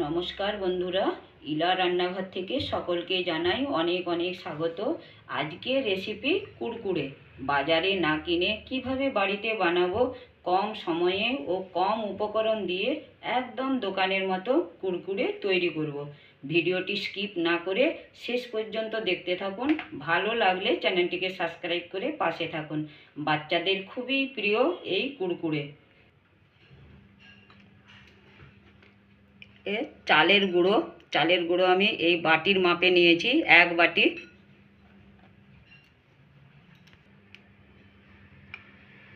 নমস্কার বন্ধুরা। ইলা রান্নাঘর থেকে সকলকে জানাই অনেক অনেক স্বাগত। আজকে রেসিপি কুড়কুড়ে বাজারে না কিনে কীভাবে বাড়িতে বানাবো, কম সময়ে ও কম উপকরণ দিয়ে একদম দোকানের মতো কুড়কুড়ে তৈরি করব। ভিডিওটি স্কিপ না করে শেষ পর্যন্ত দেখতে থাকুন। ভালো লাগলে চ্যানেলটিকে সাবস্ক্রাইব করে পাশে থাকুন। বাচ্চাদের খুবই প্রিয় এই কুড়কুড়ে এ চালের গুঁড়ো। চালের গুঁড়ো আমি এই বাটির মাপে নিয়েছি, এক বাটি।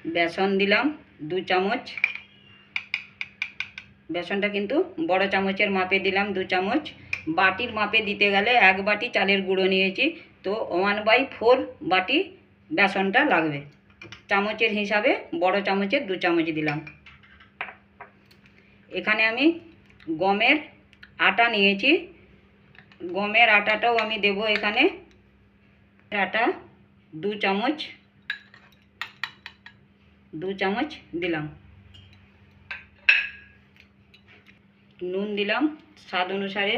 বেসন দিলাম দু চামচ। বেসনটা কিন্তু বড় চামচের মাপে দিলাম দু চামচ। বাটির মাপে দিতে গেলে এক বাটি চালের গুঁড়ো নিয়েছি। তো ওয়ান বাই ফোর বাটি বেসনটা লাগবে। চামচের হিসাবে বড় চামচের দু চামচ দিলাম। এখানে আমি গমের আটা নিয়েছি। গমের আটাটাও আমি দেব এখানে। আটা দু চামচ দু চামচ দিলাম। নুন দিলাম স্বাদ অনুসারে।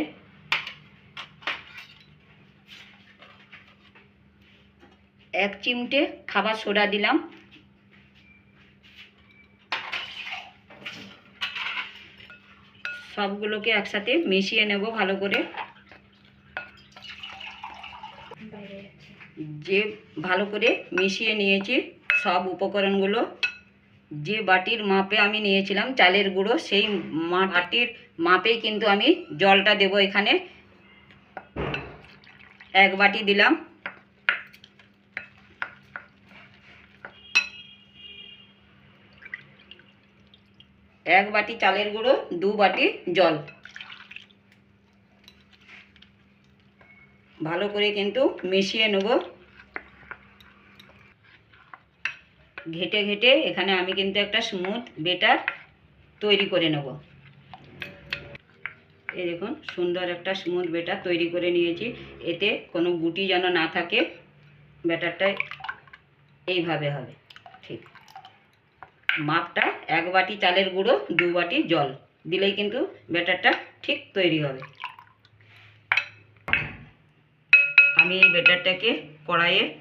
এক চিমটে খাবার সোডা দিলাম। সবগুলোকে একসাথে মিশিয়ে নেব ভালো করে। যে ভালো করে মিশিয়ে নিয়েছি সব উপকরণগুলো, যে বাটির মাপে আমি নিয়েছিলাম চালের গুঁড়ো, সেই বাটির মাপেই কিন্তু আমি জলটা দেব এখানে। এক বাটি দিলাম। এক বাটি চালের গুঁড়ো, দু বাটি জল। ভালো করে কিন্তু মিশিয়ে নেব। ঘেটে ঘেটে এখানে আমি কিন্তু একটা স্মুথ বেটার তৈরি করে নেব। এই দেখুন, সুন্দর একটা স্মুথ বেটার তৈরি করে নিয়েছি। এতে কোনো গুটি যেন না থাকে, ব্যাটারটা এইভাবে হবে, ঠিক। মাপটা এক বাটি চালের গুঁড়ো, দু বাটি জল। দিলেই কিন্তু ব্যাটারটা ঠিক তৈরি হবে। আমি এই ব্যাটারটাকে কড়াইয়ে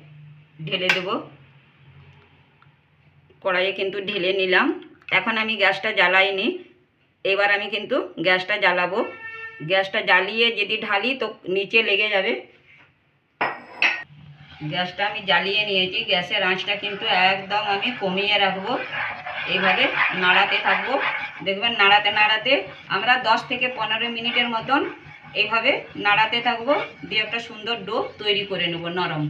ঢেলে দেব। কড়াইয়ে কিন্তু ঢেলে নিলাম। এখন আমি গ্যাসটা জ্বালাইনি। এবার আমি কিন্তু গ্যাসটা জ্বালাবো। গ্যাসটা জ্বালিয়ে যদি ঢালি তো নিচে লেগে যাবে। গ্যাসটা আমি জ্বালিয়ে নিয়েছি। গ্যাসের আঁচটা কিন্তু একদম আমি কমিয়ে রাখব। এইভাবে নাড়াতে থাকব। দেখবেন নাড়াতে নাড়াতে আমরা দশ থেকে পনেরো মিনিটের মতন এইভাবে নাড়াতে থাকব। দিয়ে একটা সুন্দর ডো তৈরি করে নেব নরম।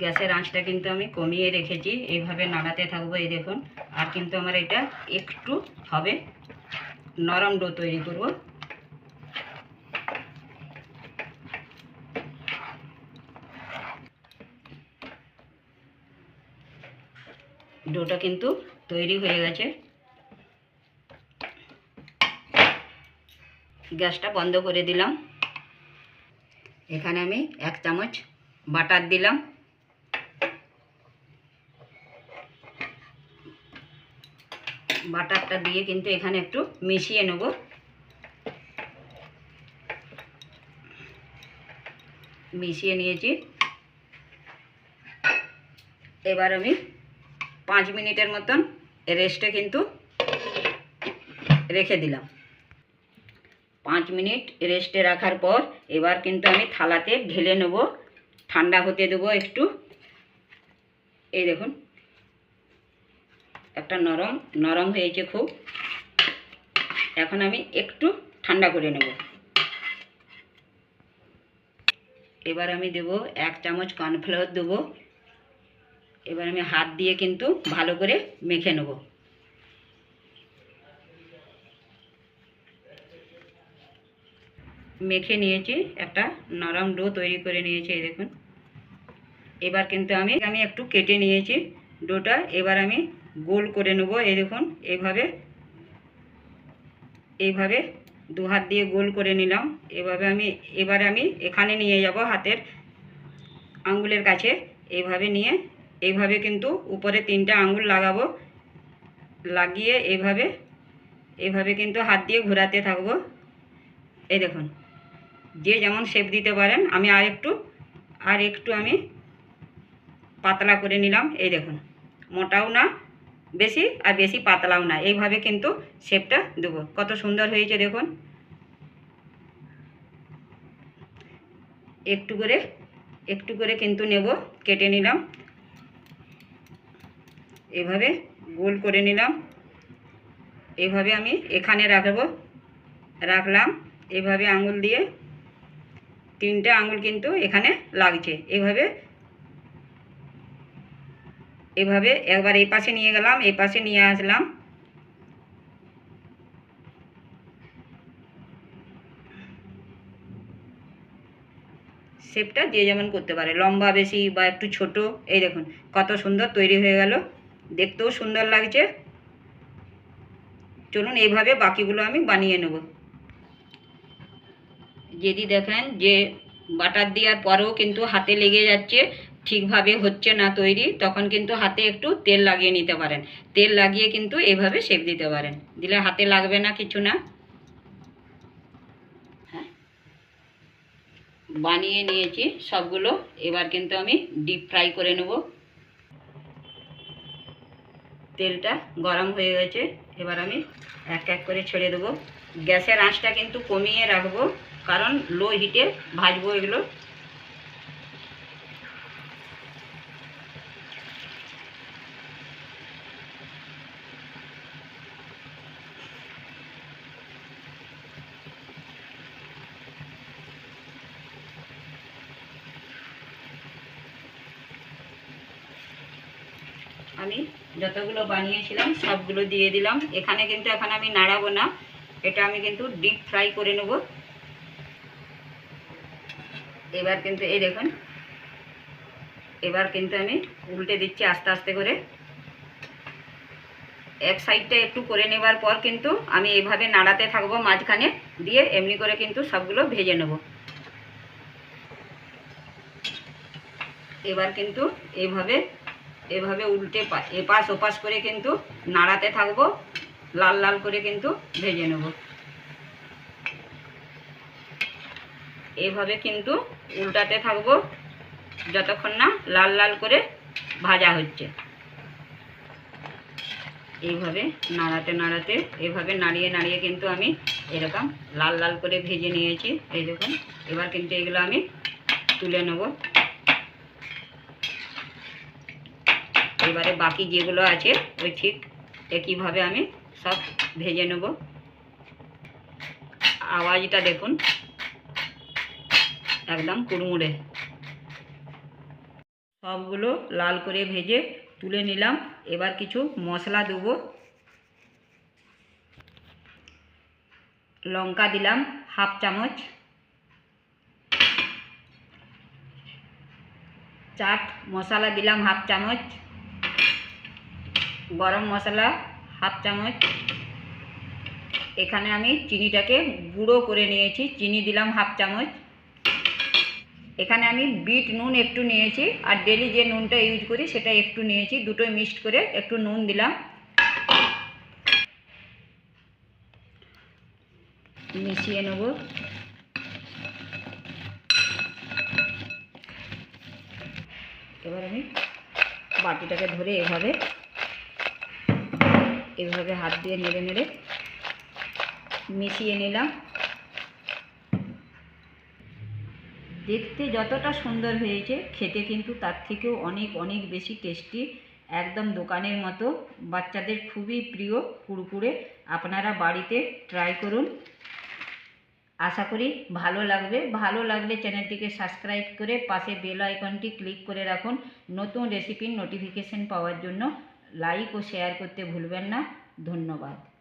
গ্যাসের আঁচটা কিন্তু আমি কমিয়ে রেখেছি। এইভাবে নাড়াতে থাকব, এই দেখুন। আর কিন্তু আমার এটা একটু হবে নরম ডো তৈরি করব। ডোটা কিন্তু তৈরি হয়ে গেছে। গ্যাসটা বন্ধ করে দিলাম। এখানে আমি এক চামচ বাটার দিলাম। বাটারটা দিয়ে কিন্তু এখানে একটু মিশিয়ে নেব। মিশিয়ে নিয়েছি। এবার আমি পাঁচ মিনিটের মতন রেস্টে কিন্তু রেখে দিলাম। পাঁচ মিনিট রেস্টে রাখার পর এবার কিন্তু আমি থালাতে ঢেলে নেব। ঠান্ডা হতে দেবো একটু। এই দেখুন, একটা নরম নরম হয়েছে খুব। এখন আমি একটু ঠান্ডা করে নেব। এবার আমি দেব এক চামচ কর্নফ্লাওয়ার দেবো। এবার আমি হাত দিয়ে কিন্তু ভালো করে মেখে নেব। মেখে নিয়েছি, একটা নরম ডো তৈরি করে নিয়েছি, এই দেখুন। এবার কিন্তু আমি আমি একটু কেটে নিয়েছি ডোটা, এবার আমি গোল করে নেব, এই দেখুন এইভাবে এইভাবে দু হাত দিয়ে গোল করে নিলাম। এভাবে আমি, এবারে আমি এখানে নিয়ে যাব হাতের আঙ্গুলের কাছে এইভাবে নিয়ে এইভাবে কিন্তু উপরে তিনটা আঙুল লাগাবো। লাগিয়ে এইভাবে এভাবে কিন্তু হাত দিয়ে ঘোরাতে থাকব। এই দেখুন, যে যেমন শেপ দিতে পারেন, আমি আর একটু আর একটু আমি পাতলা করে নিলাম। এই দেখুন, মোটাও না, বেশি আর বেশি পাতলাও না। এইভাবে কিন্তু শেপটা দেবো। কত সুন্দর হয়েছে দেখুন। একটু করে একটু করে কিন্তু নেব, কেটে নিলাম। এভাবে গোল করে নিলাম। এভাবে আমি এখানে রাখব। রাখলাম। এভাবে আঙুল দিয়ে তিনটে আঙুল কিন্তু এখানে লাগছে। এভাবে এভাবে একবার এই পাশে নিয়ে গেলাম, এই পাশে নিয়ে আসলাম। শেপটা যে যেমন করতে পারে, লম্বা বেশি বা একটু ছোট, এই দেখুন কত সুন্দর তৈরি হয়ে গেল। দেখতেও সুন্দর লাগছে। চলুন এইভাবে বাকিগুলো আমি বানিয়ে নেব। যদি দেখেন যে বাটার দেওয়ার পরেও কিন্তু হাতে লেগে যাচ্ছে, ঠিকভাবে হচ্ছে না তৈরি, তখন কিন্তু হাতে একটু তেল লাগিয়ে নিতে পারেন। তেল লাগিয়ে কিন্তু এভাবে শেপ দিতে পারেন। দিলে হাতে লাগবে না কিছু না। হ্যাঁ। বানিয়ে নিয়েছি সবগুলো। এবার কিন্তু আমি ডিপ ফ্রাই করে নেব। তেলটা গরম হয়ে গেছে। এবার আমি এক এক করে ছেড়ে দেবো। গ্যাসের আঁচটা কিন্তু কমিয়ে রাখব, কারণ লো হিটে ভাজবো এগুলো। আমি যতগুলো বানিয়েছিলাম, সবগুলো দিয়ে দিলাম। এখানে কিন্তু এখন আমি নাড়াবো না। এটা আমি কিন্তু ডিপ ফ্রাই করে নেব। এবার কিন্তু এই দেখুন, এবার কিন্তু আমি উল্টে দিচ্ছি আস্তে আস্তে করে। এক সাইডটা একটু করে নেবার পর কিন্তু আমি এভাবে নাড়াতে থাকব মাঝখানে, দিয়ে এমনি করে কিন্তু সবগুলো ভেজে নেব। এবার কিন্তু এইভাবে এভাবে উল্টে এপাশ ওপাশ করে কিন্তু নাড়াতে থাকব, লাল লাল করে কিন্তু ভেজে নেব। এভাবে কিন্তু উল্টাতে থাকব যতক্ষণ না লাল লাল করে ভাজা হচ্ছে। এইভাবে নাড়াতে নাড়াতে, এভাবে নাড়িয়ে নাড়িয়ে কিন্তু আমি এরকম লাল লাল করে ভেজে নিয়েছি। এই দেখুন, এবার কিন্তু এগুলো আমি তুলে নেব। এবারে বাকি যেগুলো আছে, ওই ঠিক একইভাবে আমি সব ভেজে নেব। আওয়াজটা দেখুন। একদম কুড়মুড়ে। সবগুলো লাল করে ভেজে তুলে নিলাম। এবার কিছু মশলা দেবো। লঙ্কা দিলাম হাফ চামচ। চাট মশলা দিলাম হাফ চামচ। গরম মশলা হাফ চামচ। এখানে আমি চিনিটাকে গুঁড়ো করে নিয়েছি। চিনি দিলাম হাফ চামচ। এখানে আমি বিট নুন একটু নিয়েছি। আর ডেলি যে নুনটা ইউজ করি সেটা একটু নিয়েছি। দুটোই মিক্সড করে একটু নুন দিলাম। মিশিয়ে নেব। এবার আমি বাটিটাকে ধরে এভাবে এভাবে হাত দিয়ে নেড়ে নেড়ে মিশিয়ে নিলাম। দেখতে যতটা সুন্দর হয়েছে, খেতে কিন্তু তার থেকেও অনেক অনেক বেশি টেস্টি। একদম দোকানের মতো। বাচ্চাদের খুবই প্রিয় কুরকুরে। আপনারা বাড়িতে ট্রাই করুন। আশা করি ভালো লাগবে। ভালো লাগলে চ্যানেলটিকে সাবস্ক্রাইব করে পাশে বেল আইকনটি ক্লিক করে রাখুন। নতুন রেসিপির নোটিফিকেশন পাওয়ার জন্য। লাইক ও শেয়ার করতে ভুলবেন না। ধন্যবাদ।